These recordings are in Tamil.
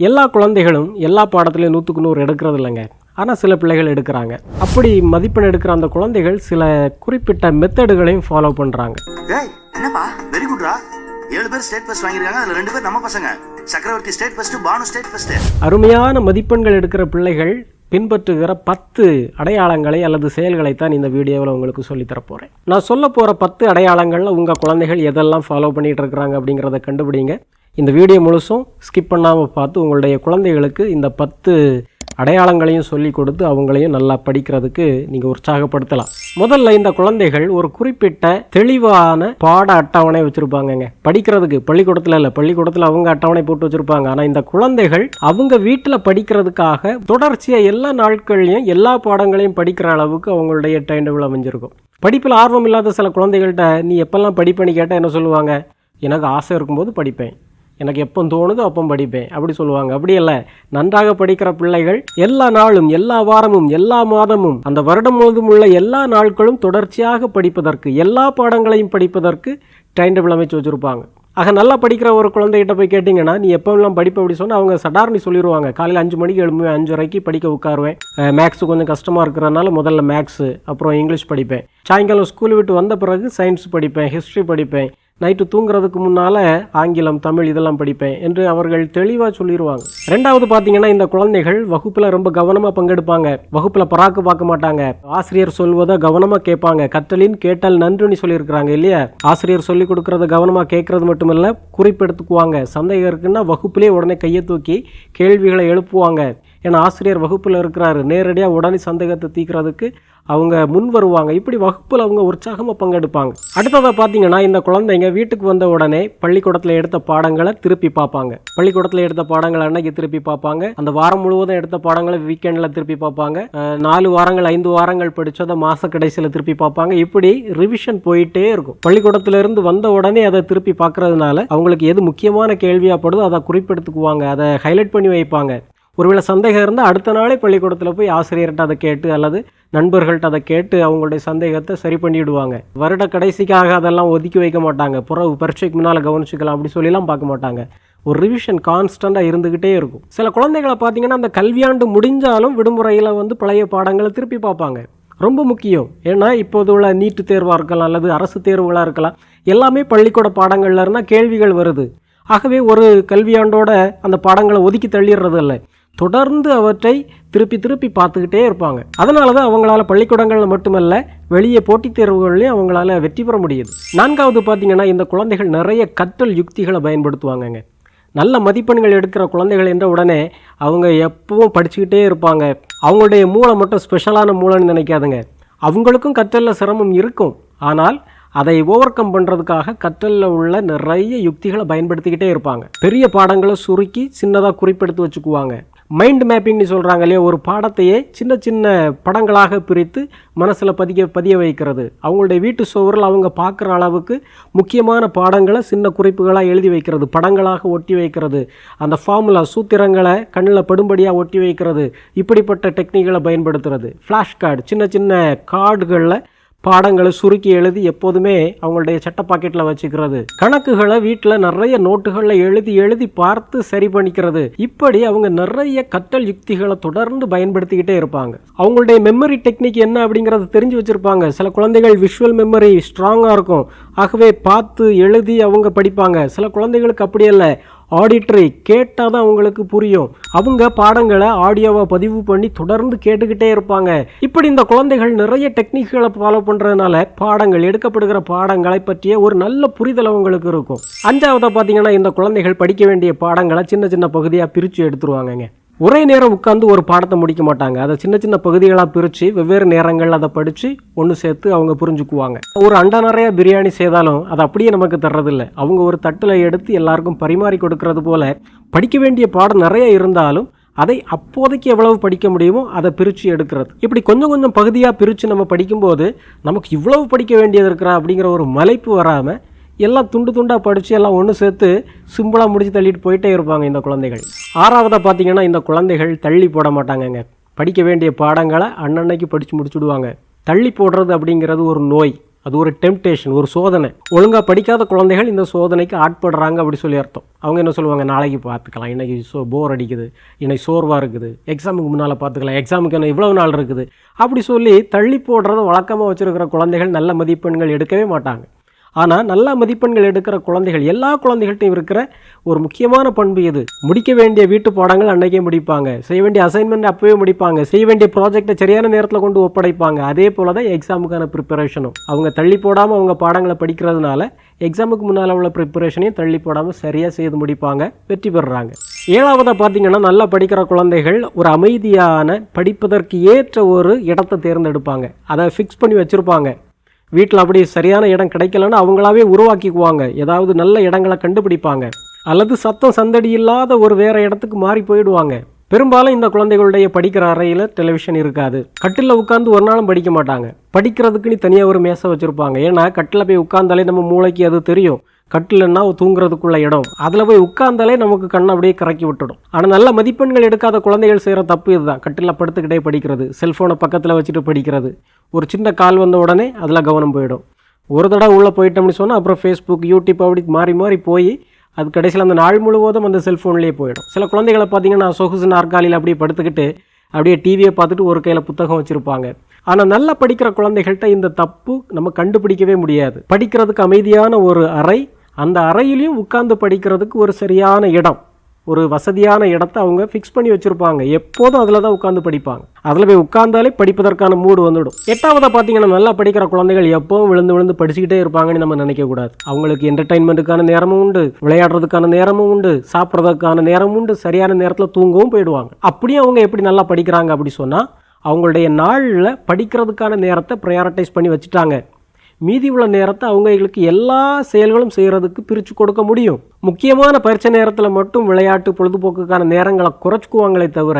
எல்லா குழந்தைகளும் எல்லா பாடத்துலையும் நூற்றுக்கு நூறு எடுக்கிறது இல்லைங்க. ஆனால் சில பிள்ளைகள் எடுக்கிறாங்க. அப்படி மதிப்பெண் எடுக்கிற அந்த குழந்தைகள் சில குறிப்பிட்ட மெத்தடுகளையும் ஃபாலோ பண்ணுறாங்க என்னப்பா? வெரி குட்ரா? ஏழு பேர் ஸ்டேட் ஃபர்ஸ்ட் வாங்கியிருக்காங்க அதுல ரெண்டு பேர் நம்ம பசங்க. Chakravarthy state first Bhanu state first அருமையான மதிப்பெண்கள் எடுக்கிற பிள்ளைகள் பின்பற்றுகிற பத்து அடையாளங்களை அல்லது செயல்களை தான் இந்த வீடியோவில் உங்களுக்கு சொல்லித் தரப் போகிறேன் நான் சொல்ல போகிற பத்து அடையாளங்களில் உங்கள் குழந்தைகள் எதெல்லாம் ஃபாலோ பண்ணிகிட்டு இருக்கிறாங்க அப்படிங்கிறத கண்டுபிடிங்க. இந்த வீடியோ முழுசும் ஸ்கிப் பண்ணாமல் பார்த்து உங்களுடைய குழந்தைகளுக்கு இந்த பத்து அடையாளங்களையும் சொல்லி கொடுத்து அவங்களையும் நல்லா படிக்கிறதுக்கு நீங்கள் உற்சாகப்படுத்தலாம். முதல்ல இந்த குழந்தைகள் ஒரு குறிப்பிட்ட தெளிவான பாட அட்டவணை வச்சுருப்பாங்கங்க. படிக்கிறதுக்கு பள்ளிக்கூடத்தில் இல்லை பள்ளிக்கூடத்தில் அவங்க அட்டவணை போட்டு வச்சுருப்பாங்க. ஆனால் இந்த குழந்தைகள் அவங்க வீட்டில் படிக்கிறதுக்காக தொடர்ச்சியாக எல்லா நாட்கள்லையும் எல்லா பாடங்களையும் படிக்கிற அளவுக்கு அவங்களுடைய டைம் டேபிள் அமைஞ்சிருக்கும். படிப்பில் ஆர்வம் இல்லாத சில குழந்தைகள்கிட்ட நீ எப்பெல்லாம் படிப்பேன்னு கேட்டால் என்ன சொல்லுவாங்க? எனக்கு ஆசை இருக்கும்போது படிப்பேன். எனக்கு எப்போ தோணுதோ அப்போ படிப்பேன். அப்படி சொல்லுவாங்க. அப்படி இல்லை நன்றாக படிக்கிற பிள்ளைகள் எல்லா நாளும் எல்லா வாரமும் எல்லா மாதமும் அந்த வருடம் முழுவதும் உள்ள எல்லா நாட்களும் தொடர்ச்சியாக படிப்பதற்கு எல்லா பாடங்களையும் படிப்பதற்கு டைம் டேபிள் அமைச்சு வச்சுருப்பாங்க. ஆக நல்லா படிக்கிற ஒரு குழந்தைகிட்ட போய் கேட்டிங்கன்னா நீ எப்போல்லாம் படிப்பு? அப்படி சொன்னால் அவங்க சடார்னி சொல்லிடுவாங்க காலையில் அஞ்சு மணிக்கு எழும்புவேன் அஞ்சரைக்கு படிக்க உட்காருவேன். மேக்ஸ் கொஞ்சம் கஷ்டமாக இருக்கிறனால முதல்ல மேக்ஸு அப்புறம் இங்கிலீஷ் படிப்பேன். சாயங்காலம் ஸ்கூல் விட்டு வந்த பிறகு சயின்ஸ் படிப்பேன் ஹிஸ்ட்ரி படிப்பேன். நைட்டு தூங்குறதுக்கு முன்னால் ஆங்கிலம் தமிழ் இதெல்லாம் படிப்பேன் என்று அவர்கள் தெளிவாக சொல்லிடுவாங்க ரெண்டாவது பார்த்தீங்கன்னா இந்த குழந்தைகள் வகுப்பில் ரொம்ப கவனமாக பங்கெடுப்பாங்க. வகுப்பில் பராக்கு பார்க்க மாட்டாங்க. ஆசிரியர் சொல்வதை கவனமாக கேட்பாங்க. கற்றலின் கேட்டால் நன்றுன்னு சொல்லியிருக்கிறாங்க இல்லையா? ஆசிரியர் சொல்லி கொடுக்கறத கவனமாக கேட்கறது மட்டுமில்ல குறிப்பெடுத்துக்குவாங்க. சந்தேகம் இருக்குன்னா வகுப்பிலே உடனே கையை தூக்கி கேள்விகளை எழுப்புவாங்க. ஏன்னா ஆசிரியர் வகுப்பில் இருக்கிறாரு. நேரடியாக உடனே சந்தேகத்தை தீக்கிறதுக்கு அவங்க முன் வருவாங்க. இப்படி வகுப்பில் அவங்க உற்சாகமாக பங்கெடுப்பாங்க. அடுத்ததை பார்த்தீங்கன்னா இந்த குழந்தைங்க வீட்டுக்கு வந்த உடனே பள்ளிக்கூடத்தில் எடுத்த பாடங்களை திருப்பி பார்ப்பாங்க. பள்ளிக்கூடத்தில் எடுத்த பாடங்களை அன்னைக்கு திருப்பி பார்ப்பாங்க. அந்த வாரம் முழுவதும் எடுத்த பாடங்களை வீக்கெண்டில் திருப்பி பார்ப்பாங்க. நாலு வாரங்கள் ஐந்து வாரங்கள் படித்ததை மாத கடைசியில் திருப்பி பார்ப்பாங்க. இப்படி ரிவிஷன் போயிட்டே இருக்கும். பள்ளிக்கூடத்திலிருந்து வந்த உடனே அதை திருப்பி பார்க்கறதுனால அவங்களுக்கு எது முக்கியமான கேள்வியாகப்படுதோ அதை குறிப்பெடுத்துக்குவாங்க. அதை ஹைலைட் பண்ணி வைப்பாங்க. ஒருவேளை சந்தேகம் இருந்தால் அடுத்த நாளே பள்ளிக்கூடத்தில் போய் ஆசிரியர்கிட்ட அதை கேட்டு அல்லது நண்பர்கள்ட்ட அதை கேட்டு அவங்களுடைய சந்தேகத்தை சரி பண்ணிவிடுவாங்க வருட கடைசிக்காக அதெல்லாம் ஒதுக்கி வைக்க மாட்டாங்க. புறவு பரீட்சைக்கு முன்னால் கவனிச்சுக்கலாம் அப்படி சொல்லிலாம் பார்க்க மாட்டாங்க. ஒரு ரிவிஷன் கான்ஸ்டண்ட்டாக இருந்துக்கிட்டே இருக்கும். சில குழந்தைகளை பார்த்தீங்கன்னா அந்த கல்வியாண்டு முடிஞ்சாலும் விடுமுறையில் வந்து பழைய பாடங்களை திருப்பி பார்ப்பாங்க. ரொம்ப முக்கியம். ஏன்னா இப்போது உள்ள நீட்டு தேர்வாக இருக்கலாம் அல்லது அரசு தேர்வுகளாக இருக்கலாம். எல்லாமே பள்ளிக்கூட பாடங்கள்ல இருந்தால் கேள்விகள் வருது. ஆகவே ஒரு கல்வியாண்டோட அந்த பாடங்களை ஒதுக்கி தள்ளிடுறது இல்லை தொடர்ந்து அவற்றை திருப்பி திருப்பி பார்த்துக்கிட்டே இருப்பாங்க. அதனால தான் அவங்களால பள்ளிக்கூடங்களில் மட்டுமல்ல வெளியே போட்டித் தேர்வுகள்லையும் அவங்களால வெற்றி பெற முடியுது. நான்காவது பார்த்தீங்கன்னா இந்த குழந்தைகள் நிறைய கற்றல் யுக்திகளை பயன்படுத்துவாங்கங்க. நல்ல மதிப்பெண்கள் எடுக்கிற குழந்தைகள் என்ற உடனே அவங்க எப்பவும் படிச்சுக்கிட்டே இருப்பாங்க. அவங்களுடைய மூளை மட்டும் ஸ்பெஷலான மூளைன்னு நினைக்காதுங்க. அவங்களுக்கும் கற்றலில் சிரமம் இருக்கும். ஆனால் அதை ஓவர் கம் பண்ணுறதுக்காக கற்றலில் உள்ள நிறைய யுக்திகளை பயன்படுத்திக்கிட்டே இருப்பாங்க. பெரிய பாடங்களை சுருக்கி சின்னதாக குறிப்பெடுத்து வச்சுக்குவாங்க. மைண்ட் மேப்பிங்னு சொல்கிறாங்க இல்லையா? ஒரு பாடத்தையே சின்ன சின்ன படங்களாக பிரித்து மனசில் பதிய பதிய வைக்கிறது. அவங்களுடைய வீட்டு சுவரில் அவங்க பார்க்குற அளவுக்கு முக்கியமான பாடங்களை சின்ன குறிப்புகளாக எழுதி வைக்கிறது. படங்களாக ஒட்டி வைக்கிறது. அந்த ஃபார்முலா சூத்திரங்களை கண்ணில் படும்படியாக ஒட்டி வைக்கிறது. இப்படிப்பட்ட டெக்னிக்களை பயன்படுத்துறது. ஃப்ளாஷ் கார்டு சின்ன சின்ன கார்டுகளில் பாடங்களை சுருக்கி எழுதி எப்போதுமே அவங்களுடைய சட்ட பாக்கெட்டில் வச்சுக்கிறது. கணக்குகளை வீட்டில் நிறைய நோட்டுகளில் எழுதி எழுதி பார்த்து சரி பண்ணிக்கிறது. இப்படி அவங்க நிறைய கற்றல் யுக்திகளை தொடர்ந்து பயன்படுத்திக்கிட்டே இருப்பாங்க. அவங்களுடைய மெமரி டெக்னிக் என்ன அப்படிங்கிறத தெரிஞ்சு வச்சுருப்பாங்க. சில குழந்தைகள் விஷுவல் மெமரி ஸ்ட்ராங்காக இருக்கும். ஆகவே பார்த்து எழுதி அவங்க படிப்பாங்க. சில குழந்தைகளுக்கு அப்படி இல்லை ஆடிட்ரி கேட்டால் தான் அவங்களுக்கு புரியும். அவங்க பாடங்களை ஆடியோவை பதிவு பண்ணி தொடர்ந்து கேட்டுக்கிட்டே இருப்பாங்க. இப்படி இந்த குழந்தைகள் நிறைய டெக்னிக்களை ஃபாலோ பண்ணுறதுனால பாடங்கள் எடுக்கப்படுகிற பாடங்களை பற்றிய ஒரு நல்ல புரிதல் அவங்களுக்கு இருக்கும். அஞ்சாவதாக பார்த்தீங்கன்னா இந்த குழந்தைகள் படிக்க வேண்டிய பாடங்களை சின்ன சின்ன பகுதியாக பிரித்து எடுத்துருவாங்கங்க. ஒரே நேரம் உட்காந்து ஒரு பாடத்தை முடிக்க மாட்டாங்க. அதை சின்ன சின்ன பகுதிகளாக பிரித்து வெவ்வேறு நேரங்களில் அதை படித்து ஒன்று சேர்த்து அவங்க புரிஞ்சுக்குவாங்க. ஒரு அண்டா நிறைய பிரியாணி செய்தாலும் அது அப்படியே நமக்கு தர்றதில்லை. அவங்க ஒரு தட்டில் எடுத்து எல்லாருக்கும் பரிமாறி கொடுக்கறது போல் படிக்க வேண்டிய பாடம் நிறைய இருந்தாலும் அதை அப்போதைக்கு எவ்வளவு படிக்க முடியுமோ அதை பிரித்து எடுக்கிறது. இப்படி கொஞ்சம் கொஞ்சம் பகுதியாக பிரித்து நம்ம படிக்கும்போது நமக்கு இவ்வளவு படிக்க வேண்டியது இருக்கிறா அப்படிங்கிற ஒரு மலைப்பு வராமல் எல்லாம் துண்டு துண்டாக படித்து எல்லாம் ஒன்று சேர்த்து சிம்பிளாக முடித்து தள்ளிட்டு போயிட்டே இருப்பாங்க இந்த குழந்தைகள். ஆறாவதாக பார்த்தீங்கன்னா இந்த குழந்தைகள் தள்ளி போட மாட்டாங்கங்க. படிக்க வேண்டிய பாடங்களை அன்னன்னைக்கு படித்து முடிச்சுடுவாங்க. தள்ளி போடுறது அப்படிங்கிறது ஒரு நோய். அது ஒரு டெம்டேஷன் ஒரு சோதனை. ஒழுங்காக படிக்காத குழந்தைகள் இந்த சோதனைக்கு ஆட்படுறாங்க அப்படி சொல்லி அர்த்தம். அவங்க என்ன சொல்லுவாங்க? நாளைக்கு பார்த்துக்கலாம். இன்றைக்கி சோ போர் அடிக்குது. இன்னைக்கு சோர்வாக இருக்குது. எக்ஸாமுக்கு முன்னால் பார்த்துக்கலாம். எக்ஸாமுக்கு என்ன இவ்வளோ நாள் இருக்குது. அப்படி சொல்லி தள்ளி போடுறத வழக்கமாக வச்சுருக்கிற குழந்தைகள் நல்ல மதிப்பெண்கள் எடுக்கவே மாட்டாங்க. ஆனால் நல்ல மதிப்பெண்கள் எடுக்கிற குழந்தைகள் எல்லா குழந்தைகள்ட்டையும் இருக்கிற ஒரு முக்கியமான பண்பு இது முடிக்க வேண்டிய வீட்டு பாடங்கள் அன்னைக்கே முடிப்பாங்க. செய்ய வேண்டிய அசைன்மெண்ட் அப்போவே முடிப்பாங்க. செய்ய வேண்டிய ப்ராஜெக்டை சரியான நேரத்தில் கொண்டு ஒப்படைப்பாங்க. அதே போல தான் எக்ஸாமுக்கான ப்ரிப்பரேஷனும் அவங்க தள்ளி போடாமல் அவங்க பாடங்களை படிக்கிறதுனால எக்ஸாமுக்கு முன்னால் உள்ள ப்ரிப்பரேஷனையும் தள்ளி போடாமல் சரியாக செய்து முடிப்பாங்க. வெற்றி பெறுறாங்க. ஏழாவதாக பார்த்தீங்கன்னா நல்லா படிக்கிற குழந்தைகள் ஒரு அமைதியான படிப்பதற்கு ஏற்ற ஒரு இடத்தை தேர்ந்தெடுப்பாங்க. அதை ஃபிக்ஸ் பண்ணி வச்சுருப்பாங்க. வீட்டில் அப்படி சரியான இடம் கிடைக்கலன்னு அவங்களாவே உருவாக்கிக்குவாங்க. ஏதாவது நல்ல இடங்களை கண்டுபிடிப்பாங்க. அல்லது சத்தம் சந்தடி இல்லாத ஒரு வேற இடத்துக்கு மாறி போயிடுவாங்க. பெரும்பாலும் இந்த குழந்தைகளுடைய படிக்கிற அறையில் டெலிவிஷன் இருக்காது. கட்டிலில் உட்காந்து ஒரு நாளும் படிக்க மாட்டாங்க. படிக்கிறதுக்குன்னு தனியாக ஒரு மேசை வச்சுருப்பாங்க. ஏன்னா கட்டில் போய் உட்காந்தாலே நம்ம மூளைக்கு அது தெரியும். கட்டில்னா தூங்குறதுக்குள்ள இடம். அதில் போய் உட்கார்ந்தாலே நமக்கு கண்ணை அப்படியே கறக்கி விட்டுடும். ஆனால் நல்ல மதிப்பெண்கள் எடுக்காத குழந்தைகள் செய்கிற தப்பு இதுதான். கட்டிலில் படுத்துக்கிட்டே படிக்கிறது செல்ஃபோனை பக்கத்தில் வச்சுட்டு படிக்கிறது. ஒரு சின்ன கால் வந்த உடனே அதில் கவனம் போயிடும். ஒரு தடவை உள்ளே போயிட்டோம்னு சொன்னால் அப்புறம் ஃபேஸ்புக் யூடியூப் அப்படி மாறி மாறி போய் அது கடைசியில் அந்த நாள் முழுவதும் அந்த செல்ஃபோன்லேயே போயிடும். சில குழந்தைகளை பார்த்தீங்கன்னா சொகுசு நாற்காலியில் அப்படியே படுத்துக்கிட்டு அப்படியே டிவியை பார்த்துட்டு ஒரு கையில் புத்தகம் வச்சுருப்பாங்க. ஆனால் நல்லா படிக்கிற குழந்தைகள்கிட்ட இந்த தப்பு நம்ம கண்டுபிடிக்கவே முடியாது. படிக்கிறதுக்கு அமைதியான ஒரு அறை அந்த அறையிலையும் உட்கார்ந்து படிக்கிறதுக்கு ஒரு சரியான இடம். ஒரு வசதியான இடத்த அவங்க ஃபிக்ஸ் பண்ணி வச்சுருப்பாங்க. எப்போதும் அதில் தான் உட்காந்து படிப்பாங்க. அதில் போய் உட்காந்தாலே படிப்பதற்கான மூடு வந்துடும். எட்டாவதாக பார்த்தீங்கன்னா நல்லா படிக்கிற குழந்தைகள் எப்போவும் விழுந்து விழுந்து படிச்சுக்கிட்டே இருப்பாங்கன்னு நம்ம நினைக்கக்கூடாது அவங்களுக்கு என்டர்டைன்மெண்ட்டுக்கான நேரமும் உண்டு விளையாடுறதுக்கான நேரமும் உண்டு சாப்பிட்றதுக்கான நேரமும் உண்டு சரியான நேரத்தில் தூங்கவும் போயிடுவாங்க. அப்படியே அவங்க எப்படி நல்லா படிக்கிறாங்க அப்படி சொன்னால் அவங்களுடைய நாளில் படிக்கிறதுக்கான நேரத்தை ப்ரையாரிட்டைஸ் பண்ணி வச்சுட்டாங்க. மீதி உள்ள நேரத்தை அவங்களுக்கு எல்லா செயல்களும் செய்கிறதுக்கு பிரித்து கொடுக்க முடியும். முக்கியமான பரிட்சை நேரத்தில் மட்டும் விளையாட்டு பொழுதுபோக்குக்கான நேரங்களை குறைச்சிக்குவாங்களே தவிர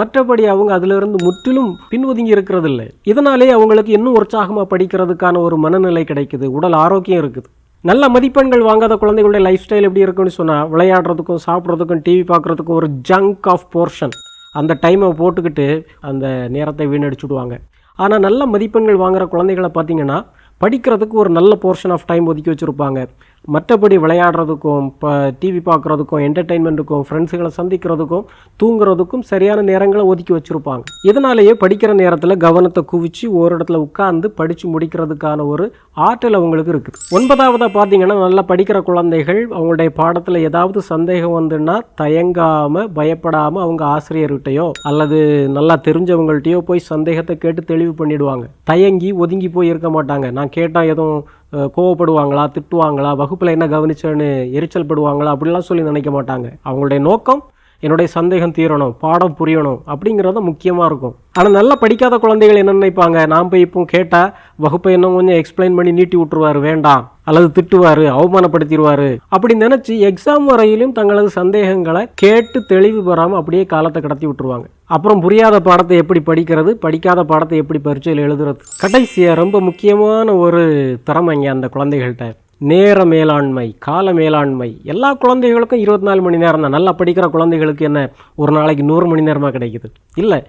மற்றபடி அவங்க அதிலிருந்து முற்றிலும் பின்ஒதுங்கி இருக்கிறது இல்லை இதனாலே அவங்களுக்கு இன்னும் உற்சாகமாக படிக்கிறதுக்கான ஒரு மனநிலை கிடைக்குது. உடல் ஆரோக்கியம் இருக்குது. நல்ல மதிப்பெண்கள் வாங்காத குழந்தைகளுடைய லைஃப் ஸ்டைல் எப்படி இருக்குன்னு சொன்னால் விளையாடுறதுக்கும் சாப்பிட்றதுக்கும் டிவி பார்க்குறதுக்கும் ஒரு ஜங்க் ஆஃப் போர்ஷன் அந்த டைமை போட்டுக்கிட்டு அந்த நேரத்தை வீணடிச்சுடுவாங்க. ஆனால் நல்ல மதிப்பெண்கள் வாங்குகிற குழந்தைகளை பார்த்தீங்கன்னா படிக்கிறதுக்கு ஒரு நல்ல போர்ஷன் ஆஃப் டைம் ஒதுக்கி வச்சுருப்பாங்க. மற்றபடி விளையாடுறதுக்கும் இப்போ டிவி பார்க்குறதுக்கும் என்டர்டெயின்மெண்ட்டுக்கும் ஃப்ரெண்ட்ஸுகளை சந்திக்கிறதுக்கும் தூங்குறதுக்கும் சரியான நேரங்களை ஒதுக்கி வச்சுருப்பாங்க. இதனாலேயே படிக்கிற நேரத்தில் கவனத்தை குவிச்சு ஒரு இடத்துல உட்காந்து படித்து முடிக்கிறதுக்கான ஒரு ஆற்றல் அவங்களுக்கு இருக்குது. ஒன்பதாவதாக பார்த்தீங்கன்னா நல்லா படிக்கிற குழந்தைகள் அவங்களுடைய பாடத்தில் ஏதாவது சந்தேகம் வந்துன்னா தயங்காமல் பயப்படாமல் அவங்க ஆசிரியர்கிட்டையோ அல்லது நல்லா தெரிஞ்சவங்கள்ட்டையோ போய் சந்தேகத்தை கேட்டு தெளிவு பண்ணிடுவாங்க. தயங்கி ஒதுங்கி போய் இருக்க மாட்டாங்க. நான் கேட்டால் எதுவும் கோவப்படுவாங்களா திட்டுவாங்களா வகுப்பில் என்ன கவனிச்சேன்னு எரிச்சல் படுவாங்களா அப்படிலாம் சொல்லி நினைக்க மாட்டாங்க. அவங்களுடைய நோக்கம் என்னுடைய சந்தேகம் தீரணும் பாடம் புரியணும் அப்படிங்கிறது முக்கியமாக இருக்கும். ஆனால் நல்லா படிக்காத குழந்தைகள் என்ன நினைப்பாங்க? நான் போய் இப்போ கேட்டால் வகுப்பை இன்னும் கொஞ்சம் எக்ஸ்பிளைன் பண்ணி நீட்டி விட்டுருவார் வேண்டாம். அல்லது திட்டுவார் அவமானப்படுத்திடுவார் அப்படி நினச்சி எக்ஸாம் வரையிலும் தங்களது சந்தேகங்களை கேட்டு தெளிவு பெறாமல் அப்படியே காலத்தை கடத்தி விட்டுருவாங்க. அப்புறம் புரியாத பாடத்தை எப்படி படிக்கிறது படிக்காத பாடத்தை எப்படி பரீட்சையில் எழுதுறது? கடைசியாக ரொம்ப முக்கியமான ஒரு திறமைங்க அந்த குழந்தைகள்கிட்ட நேர மேலாண்மை கால மேலாண்மை. எல்லா குழந்தைகளுக்கும் இருபத்தி நாலு மணி நேரம் தான். நல்லா படிக்கிற குழந்தைகளுக்கு என்ன? ஒரு நாளைக்கு நூறு மணி நேரமாக கிடைக்குது. இல்லை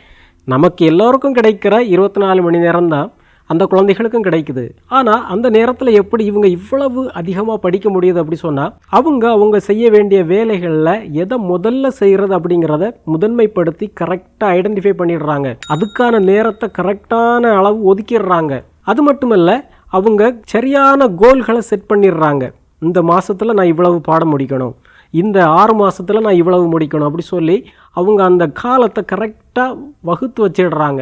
நமக்கு எல்லோருக்கும் கிடைக்கிற இருபத்தி நாலு மணி நேரம் தான் அந்த குழந்தைகளுக்கும் கிடைக்குது. ஆனால் அந்த நேரத்தில் எப்படி இவங்க இவ்வளவு அதிகமாக படிக்க முடியுது அப்படி சொன்னால் அவங்க அவங்க செய்ய வேண்டிய வேலைகளில் எதை முதல்ல செய்கிறது அப்படிங்கிறத முதன்மைப்படுத்தி கரெக்டாக ஐடென்டிஃபை பண்ணிடுறாங்க. அதுக்கான நேரத்தை கரெக்டான அளவு ஒதுக்கிடுறாங்க. அது மட்டுமல்ல அவங்க சரியான கோல்களை செட் பண்ணிடுறாங்க. இந்த மாதத்தில் நான் இவ்வளவு பாடம் முடிக்கணும். இந்த ஆறு மாதத்தில் நான் இவ்வளவு முடிக்கணும் அப்படி சொல்லி அவங்க அந்த காலத்தை கரெக்டாக வகுத்து வச்சிடுறாங்க.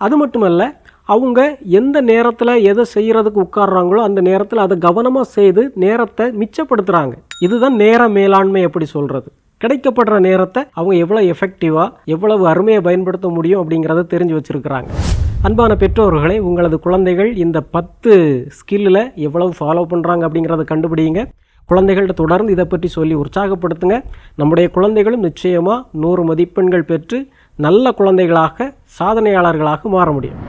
அது மட்டுமல்ல அவங்க எந்த நேரத்தில் எதை செய்கிறதுக்கு உட்கார்றாங்களோ அந்த நேரத்தில் அதை கவனமாக செய்து நேரத்தை மிச்சப்படுத்துகிறாங்க இதுதான் நேர மேலாண்மை எப்படி சொல்கிறது கிடைக்கப்படுற நேரத்தை அவங்க எவ்வளோ எஃபெக்டிவாக எவ்வளவு அருமையை பயன்படுத்த முடியும் அப்படிங்கிறத தெரிஞ்சு வச்சுருக்கிறாங்க. அன்பான பெற்றோர்களே உங்களது குழந்தைகள் இந்த பத்து ஸ்கில்லில் எவ்வளவு ஃபாலோ பண்ணுறாங்க அப்படிங்கிறத கண்டுபிடிங்க. குழந்தைகள்கிட்ட தொடர்ந்து இதை பற்றி சொல்லி உற்சாகப்படுத்துங்க. நம்முடைய குழந்தைகளும் நிச்சயமாக நூறு மதிப்பெண்கள் பெற்று நல்ல குழந்தைகளாக சாதனையாளர்களாக மாற முடியும்.